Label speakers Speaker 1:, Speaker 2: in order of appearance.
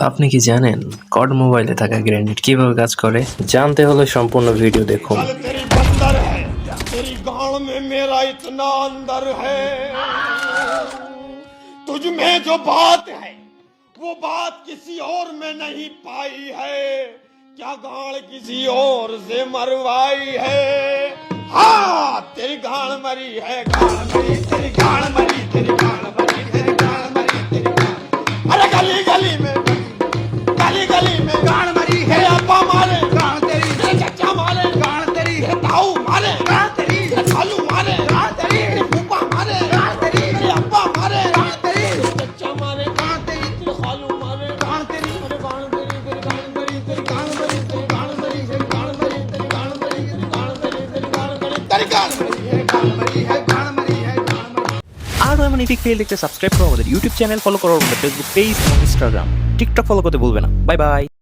Speaker 1: আপনি কি জানেন কড মোবাইলে থাকা গ্রেনেড কিভাবে কাজ করে জানতে হলে সম্পূর্ণ ভিডিও দেখুন
Speaker 2: कल तेरी बंदर है तेरी गाड़ में मेरा इतना अंदर है तुझ में जो बात है वो बात किसी और में नहीं पाई है क्या गाड़ किसी और से मरवाई है हाँ तेरी गाड़ मरी है गाड़ मरी तेरी गाड़ मरी तेरी गाड़ मरी तेरी गाड़ मरी तेरी गाड़ अरे गली गली में ਗਾਣ ਮਰੀ ਹੈ ਆਪਾ ਮਾਰੇ ਗਾਣ ਤੇਰੀ ਹੈ ਚਾਚਾ ਮਾਰੇ ਗਾਣ ਤੇਰੀ ਹੈ ਤਾਉ ਮਾਰੇ ਗਾਣ ਤੇਰੀ ਹੈ ਖਾਲੂ ਮਾਰੇ ਗਾਣ ਤੇਰੀ ਹੈ ਫੁੱਪਾ ਮਾਰੇ ਗਾਣ ਤੇਰੀ ਹੈ ਆਪਾ ਮਾਰੇ ਗਾਣ ਤੇਰੀ ਹੈ ਚਾਚਾ ਮਾਰੇ ਗਾਣ ਤੇਰੀ ਤੇ ਖਾਲੂ ਮਾਰੇ ਗਾਣ ਤੇਰੀ ਅਰੇ ਗਾਣ ਤੇਰੀ ਤੇਰੀ ਗਾਣ ਮਰੀ ਤੇਰੀ ਗਾਣ ਮਰੀ ਤੇਰੀ ਗਾਣ ਮਰੀ ਤੇਰੀ ਗਾਣ ਮਰੀ ਤੇਰੀ ਗਾਣ ਮਰੀ ਤੇਰੀ ਗਾਣ ਮਰੀ ਤੇਰੀ ਗਾਣ ਮਰੀ ਤੇਰੀ ਗਾਣ ਮਰੀ ਹੈ ਗਾਣ ਮਰੀ ਹੈ ਗਾਣ
Speaker 3: আরও এমন ইপিক ফেল দেখতে সাবস্ক্রাইব করো আমাদের ইউটিউব চ্যানেল ফলো করো আমাদের ফেসবুক পেজ এবং ইনস্টাগ্রাম টিকটক ফলো করতে ভুলবে না বাই বাই